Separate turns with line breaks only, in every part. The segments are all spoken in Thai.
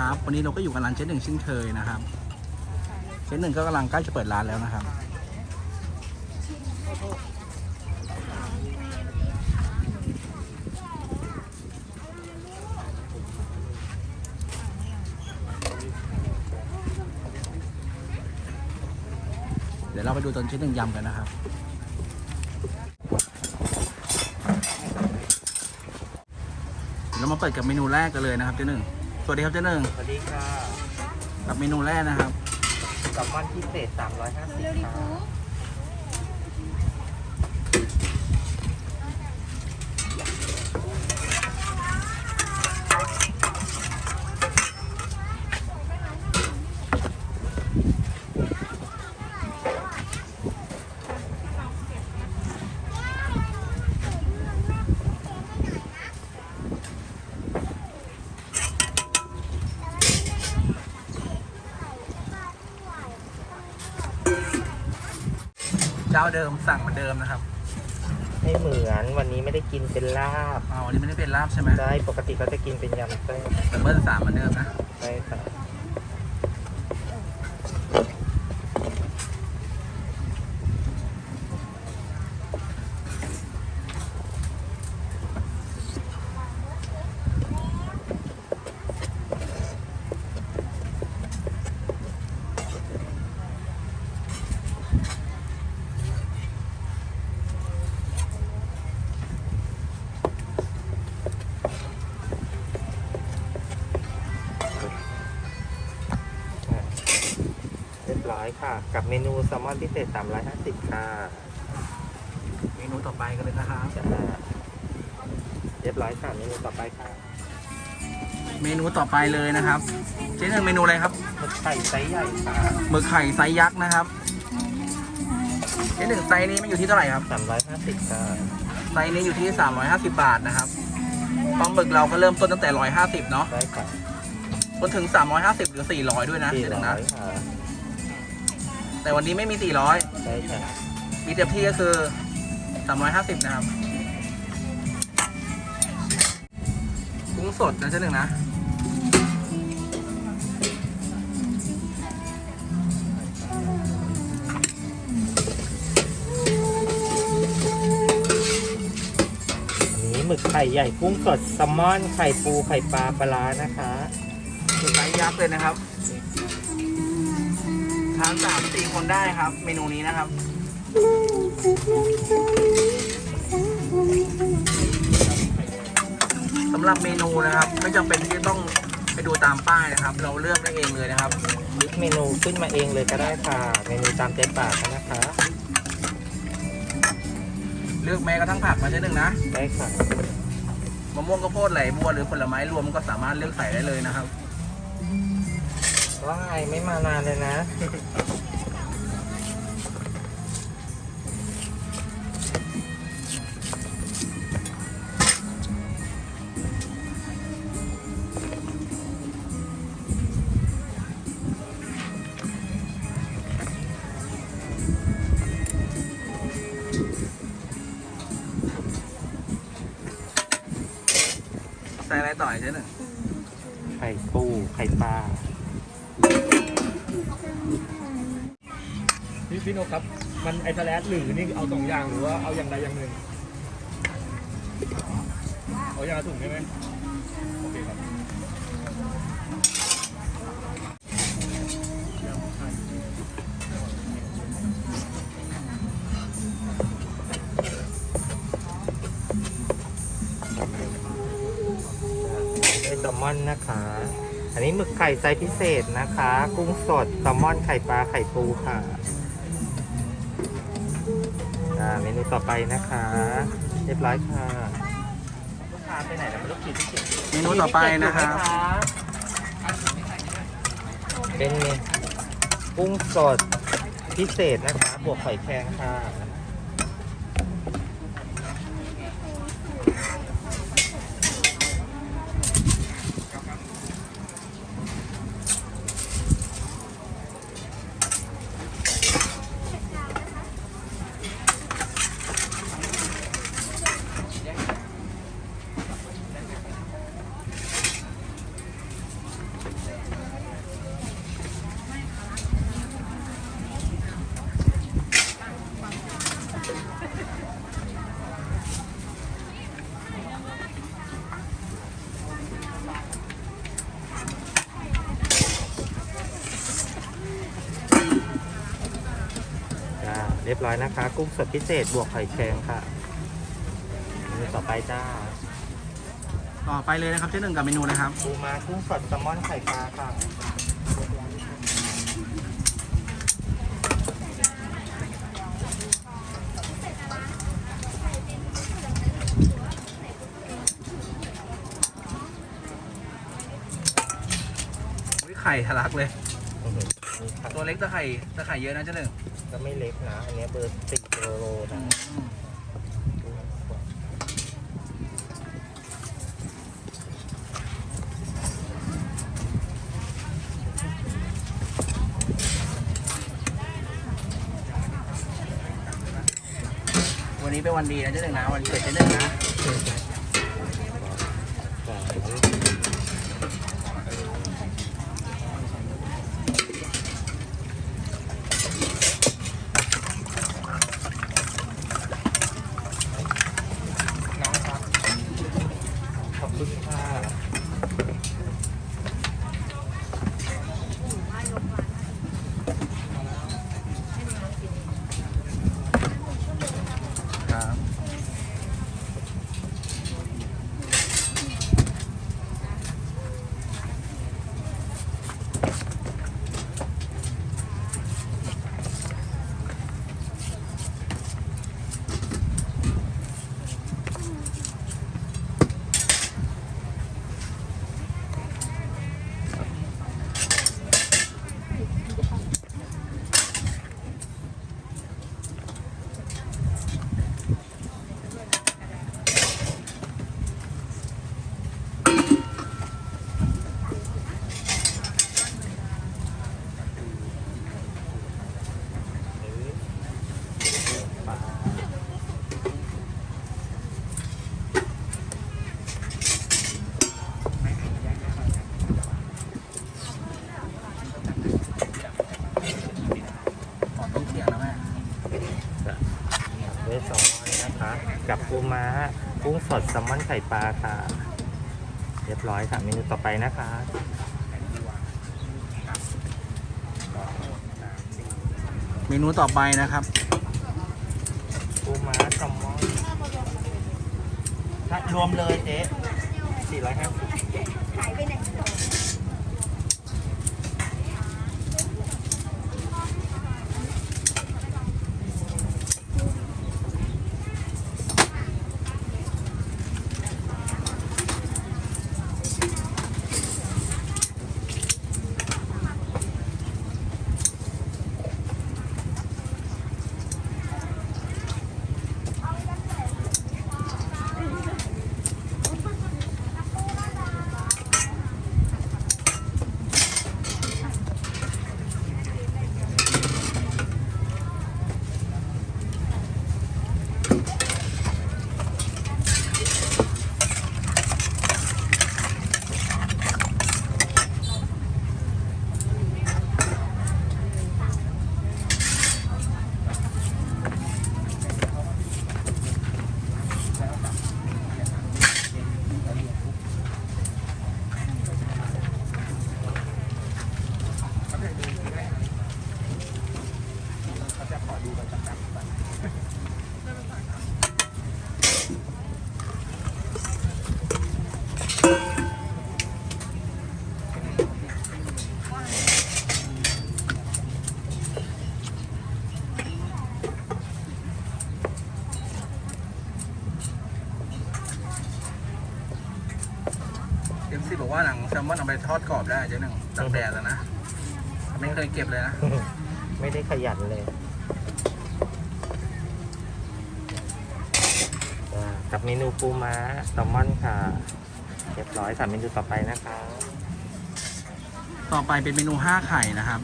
วัสดีครับ วันนี้เราก็อยู่กับร้านเจ๊หนึ่งเช่นเคยนะครับเจ๊หนึ่งก็กำลังใกล้จะเปิดร้านแล้วนะครับ เดี๋ยวเราไปดูตอนเจ๊หนึ่งยำกันนะครับเรามาเปิดกับเมนูแรกกันเลยนะครับเจ๊หนึ่ง สวัสดีครับเจ๊หนึ่ง
สวัสดีค่ะ
กับเมนูแรกนะครับ
แซลมอนพิเศษ350ค่ะ
เาเดิมสั่งเหมือนเดิมนะครับ
ไม่เหมือนวันนี้ไม่ได้กินเป็นลาบ
อ๋อวันนี้ไม่ได้เป็นลาบใช่ไหม
ใช่ปกติก็จะกินเป็นยำเส้น
แต่เบิ้ลสามเหมือนเดิมนะ
ใช่ค่ะเรียบ ร้อยค่ะ กับเมนูแซลมอนพิเศษ350 ค่ะ
เมนูต่อไปกันเลยนะครับ
จะเรียบร้อยค่ะ เมนูต่อไปค่ะ
เมนูต่อไปเลยนะครับเจ๊หนึ่งเมนูอะไรครับ
หมึกไข่ไซส์ใหญ่ค่ะ
หมึกไข่ไซส์ยักษ์นะครับเจ๊หนึ่งไซส์นี้มันอยู่ที่เท่าไหร่ครับ
350 ค่ะ
ไซส์นี้อยู่ที่ 350 บาทนะครับปลาหมึกเราก็เริ่มต้นตั้งแต่ 150 เนาะ
ได้ค่ะ
จนถึง 350 หรือ 400 ด้วยนะเจ๊หนึ่งนะ
400ค่ะ
แต่วันนี้ไม่มี 400
ได้ค่ะ
มีเต็มที่ก็คือ 350 นะครับ กุ้งสดนะเจ๊หนึ่งนะ
อันนี้หมึกไข่ใหญ่กุ้งสดแซลมอนไข่ปูไข่ปลาปลาร้านะคะ
คือไซส์ยักษ์เลยนะครับ ทานสามสี่คนได้ครับ เมนูนี้นะครับ สำหรับเมนูนะครับ ไม่จำเป็นที่จะต้องไปดูตามป้ายนะครับ เราเลือกได้เองเลยนะครับ
ลิสต์เมนูขึ้นมาเองเลยก็ได้ค่ะ เมนูตามใจปากนะคะ
เลือกแม้กระทั่งผักมาใช่หนึ่งนะ
ได้ค่ะ
มะม่วงข้าวโพดไหลบัวหรือผลไม้รวมก็สามารถเลือกใส่ได้เลยนะครับ
ว่าไงไม่มานานเลยนะ
ใส่อะไรต่ออีกเจ๊หนึ่ง
ไข่ปูไข่ปลา
พี่พี่นกครับ มันไอทแลสหรือนี่เอาสองอย่างหรือว่าเอาอย่างใดอย่างหนึ่งเอาอย่างละถุงใช่ไหมโอเคครับ
แซลมอนนะคะ อันนี้หมึกไข่ไซส์พิเศษนะคะ กุ้งสดแซลมอนไข่ปลาไข่ปูค่ะ เมนูต่อไปนะคะ เรียบร้อยค่ะลูกค้าไปไหนแล้วไม่รู้คิดที่คิด
เมนูต่อไปนะครับ
เป็นเมนูกุ้งสดพิเศษนะคะ บวกไข่แครงค่ะ รียบร้อย นะคะ กุ้งสดพิเศษบวกไข่แข็งค่ะเมนูต่อไปจ้า
ต่อไปเลยนะครับเจ๊หนึ่งกับเมนูนะครับ
ปูม้ากุ้งสดแซลมอนไข่ปลาค่ะ
อุ๊ยไข่ทะลักเลย
อื้อหือนี่ค่ะ
ตัวเล็กตะไคร่ตะไคร่เยอะนะเจ๊หนึ่ง
ก็ไม่เล็กนะ อันนี้เบอร์สี่กิโลนะ
วันนี้เป็นวันดีนะเจ๊หนึ่งนะวันเกิดเจ๊หนึ่งนะ
น้องครับ ขอบคุณค่ะ
ครับ ขอต้องเขียงนะแม่
ด้วยสองร้อยนะคะ กับ ปูม้ากุ้งสดแซลมอนไข่ปลาค่ะ เรียบร้อยค่ะเมนูต่อไปนะคะ
เมนูต่อไปนะครับ
ปูม้าแซลมอนถ้ารวมเลยเจ๊สี่ร้อยห้าสิบ
เลมอนเอาไปทอดกรอบได้เจ๊หนึ่งตักแดดแล้วนะ ไม่เคยเก็บเลยนะ
ไม่ได้ขยันเลยจ้ะกับเมนูปูม้าแซลมอนค่ะเรียบร้อยค่ะเมนูต่อไปนะคะ
ต่อไปเป็นเมนูห้าไข่นะครับ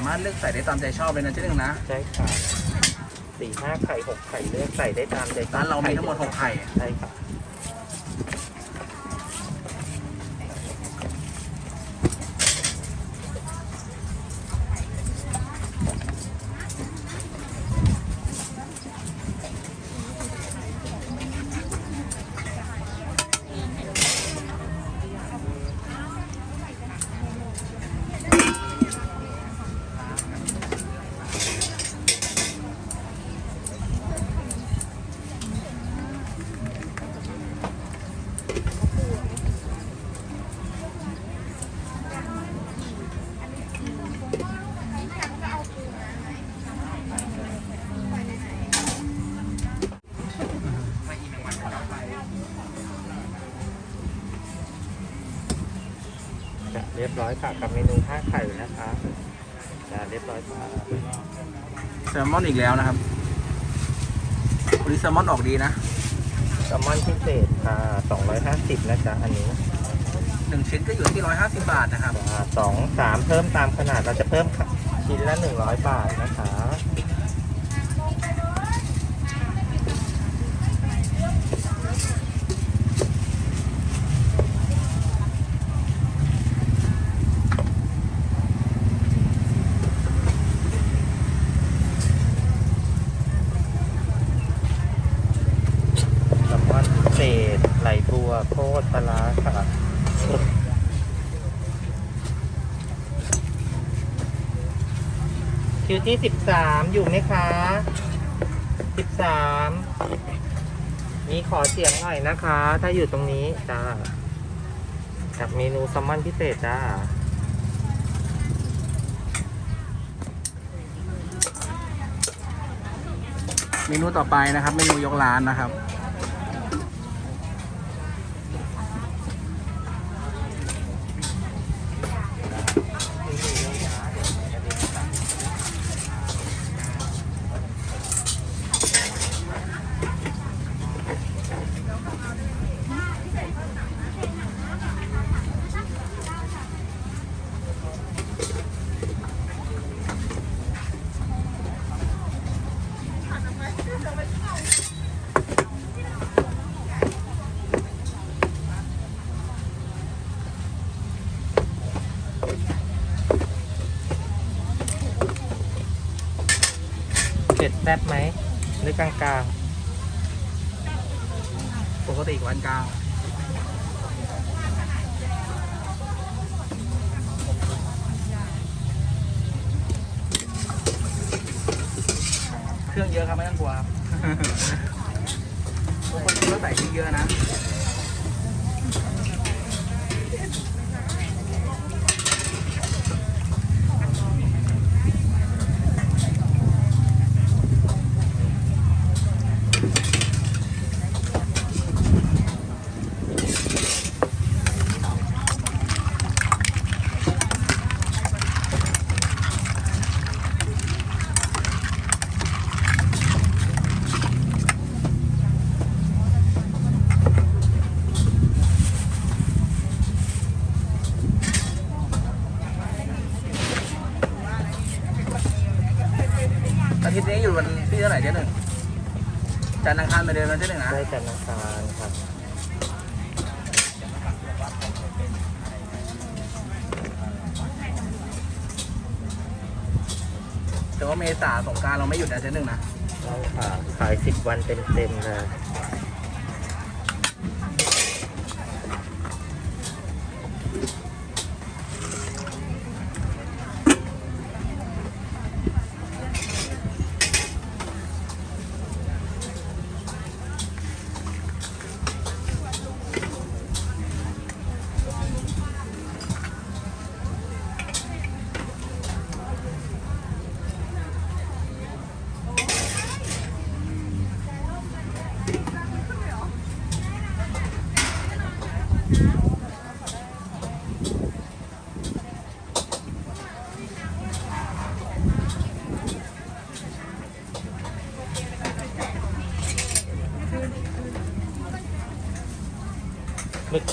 ามารถเลือกใส่ได้ตามใจชอบเลยนะเจ๊หนึ่งนะ
ใช่ค่ะสี่ห้าไข่หกไข่เลือกใส่ได้ตามใจชอบ
ร้านเรามีทั้งหมดหกไข่
ใช่ค่ะ ยบร้อยค่ะกับเมนูห้าไข่นะคะจะเรียบร้อยค่ะ
แซลมอนอีกแล้วนะครับวันนี้แซลมอนออกดีนะ
แซลมอนพิเศษค่ะ250นะจ๊ะอันนี้
หนึ่งชิ้นก็อยู่ที่ร้อยห้าสิบบาทนะครับ
อ่าสองสามเพิ่มตามขนาดเราจะเพิ่มชิ้นละ100 บาทนะคะ แซลมอนพิเศษไหลบัวโคตรปลาร้าค่ะ คิวที่สิบสามอยู่ไหมคะสิบสามมีขอเสียงหน่อยนะคะ ถ้าอยู่ตรงนี้จ้ากับเมนูแซลมอนพิเศษจ้า
เมนูต่อไปนะครับเมนูยกร้านนะครับ
เผ็ดแซ่บไหมหรือกลาง
ปกติวันกลาง รื่องเยอะครับไม่ต้องกลัวครับ บางคนคิดว่าใส่พริกเยอะนะ อาทิตย์นี้อยู่วันที่เท่าไหร่เจ๊หนึ่งจันทร์อังคารมาเดือนแล้วเจ๊หนึ่ง
ๆ
นะ
ได้จันทร์อังคารครับ
แต่ว่าเมษาสงกรารเราไม่หยุดนะเจ๊หนึ่งนะ
ได้ค่ะขายสิบวันเต็มๆเลย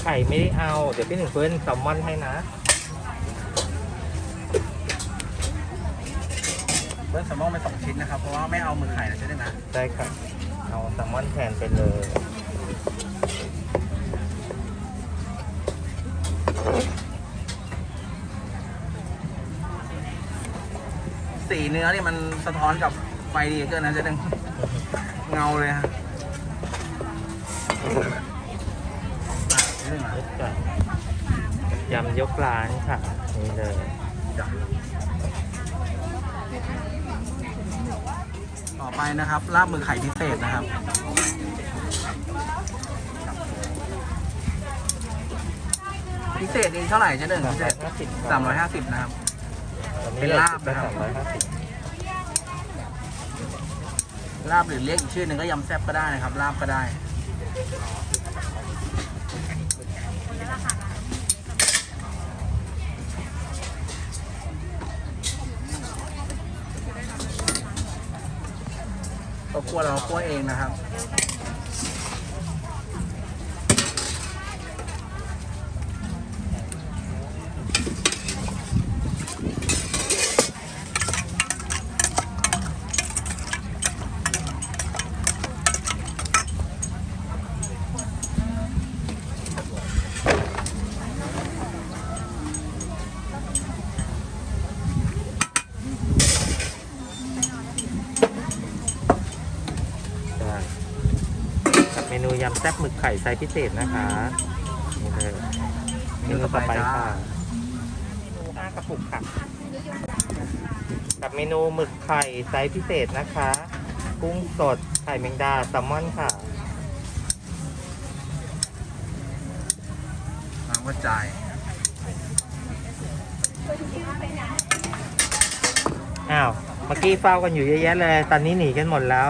ข่ไม่ได้เอา เดี๋ยวพี่หนึ่งเพิ่นแซลมอนให้นะ
บิ้ลแซลมอนไปสองชิ้นนะครับ เพราะว่าไม่เอาหมึกไข่นะเจ๊หนึ่งนะ
ได้ค่ะ เอาแซลมอนแทนไปเลย
สีเนื้อนี่มันสะท้อนกับไฟดีเกินนะเจ๊หนึ่งเงาเลยฮะเจ๊หนึ่งอะ
ย ก่อนยำยกร้านค่ะ นี่เลย
ต่อไปนะครับลาบมึกไข่พิเศษนะครับพิเศษนี่เท่าไหร่จ๊หนึ่งพิเศษ
สา
มร้อยห้าสิบนะครับ เป็นลาบนะครับ
ราบ
ลาบหรือเรียกอีกชื่อหนึ่งก็ยำแซ่บก็ได้นะครับลาบก็ได้ คั่วเราคั่วเองนะครับ
ได้กับเมนูยำแซ่บหมึกไข่ไซส์พิเศษนะคะนี่เลย
เมนูต่อไปจ้า
ค่ะเมนูห้ากระปุกค่ะกับเมนูหมึกไข่ไซส์พิเศษนะคะ กุ้งสดไข่แมงดาแซลมอนค่ะ
น้ำกระจาย
อ้าวเมื่อกี้เฝ้ากันอยู่เยอะแยะเลย ตอนนี้หนีกันหมดแล้ว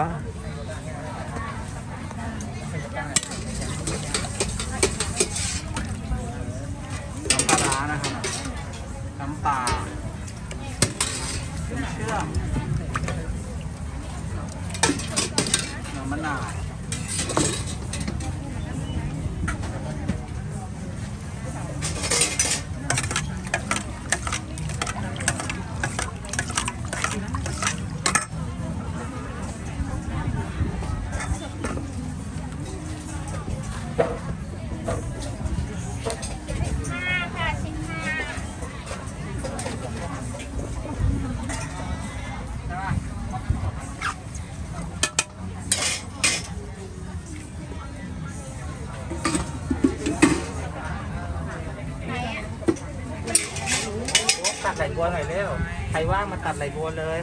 ร็ว
ใครว่างมาตัดไหลบัวเลย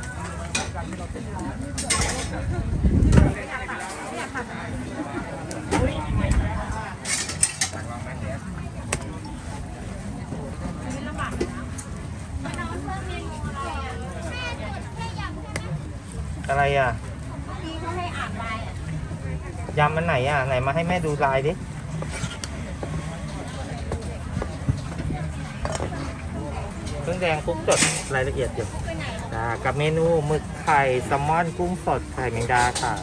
อะไรอะ
พี่เขาให้อ่านไลน์อะ
ยำมันไหนอะ ไหนมาให้แม่ดูลายดิ เครื่องแดงกุ้งสดรายละเอียดอยู่จ้ากับเมนูหมึกไข่แซลมอนกุ้งสดไข่แมงดาค่ะ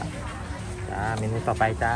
จ้าเมนูต่อไปจ้า